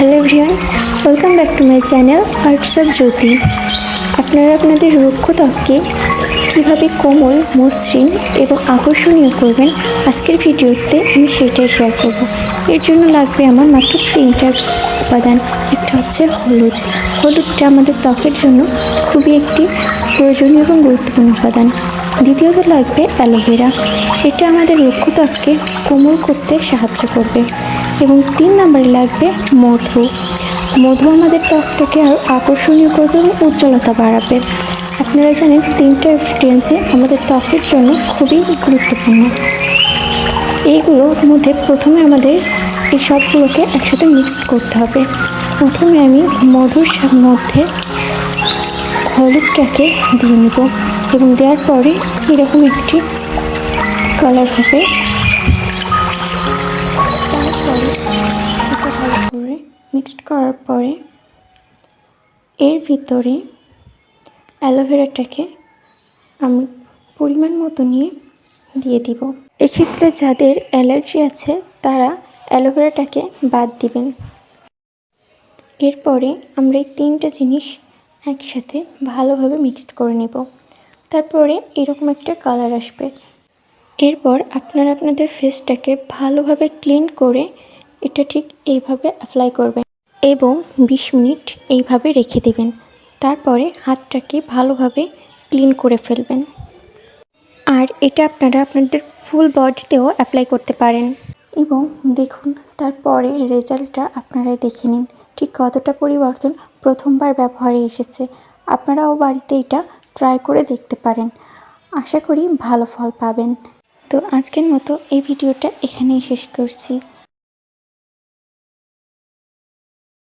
Hello everyone welcome back to my channel of Jyoti আপনারা আপনাদের রুক্ষ ত্বককে কীভাবে কোমল, মসৃণ এবং আকর্ষণীয় করবেন আজকের ভিডিওতে আমি সেটাই শেয়ার করব। এর জন্য লাগবে আমার মাত্র তিনটা উপাদান। একটা হচ্ছে হলুদ। হলুদটা আমাদের ত্বকের জন্য খুবই একটি প্রয়োজনীয় এবং গুরুত্বপূর্ণ উপাদান। দ্বিতীয়ত লাগবে অ্যালোভেরা। এটা আমাদের রুক্ষ ত্বককে কোমল করতে সাহায্য করবে। এবং তিন নম্বরে লাগবে মধু। মধু আমাদের ত্বকটাকে আরও আকর্ষণীয় করবে এবং উজ্জ্বলতা বাড়াবে। আপনারা জানেন তিনটা ইনগ্রিডিয়েন্টসই আমাদের ত্বকের জন্য খুবই গুরুত্বপূর্ণ। এইগুলোর মধ্যে প্রথমে আমাদের এই সবগুলোকে একসাথে মিক্সড করতে হবে। প্রথমে আমি মধুর মধ্যে হলুদটাকে দিয়ে নেব এবং দেওয়ার পরে এরকম একটি কালার হবে। মিক্সড করার পরে এর ভিতরে অ্যালোভেরাটাকে আমি, পরিমাণ মতো নিয়ে দিয়ে দিব। এক্ষেত্রে যাদের অ্যালার্জি আছে, তারা অ্যালোভেরাটাকে বাদ দিবেন। এরপরে আমরা এই তিনটা জিনিস একসাথে ভালোভাবে মিক্সড করে নেব। তারপরে এরকম একটা কালার আসবে। এরপর আপনারা আপনাদের ফেসটাকে ভালোভাবে ক্লিন করে এটা ঠিক এইভাবে অ্যাপ্লাই করবেন এবং বিশ মিনিট এইভাবে রেখে দেবেন। তারপরে হাতটাকে ভালোভাবে ক্লিন করে ফেলবেন। আর এটা আপনারা আপনাদের ফুল বডিতেও অ্যাপ্লাই করতে পারেন। এবং দেখুন, তারপরে রেজাল্টটা আপনারাই দেখে নিন। ঠিক কতটা পরিবর্তন প্রথমবার ব্যবহারে এসেছে। আপনারাও বাড়িতে এটা ট্রাই করে দেখতে পারেন। আশা করি ভালো ফল পাবেন। তো আজকের মতো এই ভিডিওটা এখানেই শেষ করছি।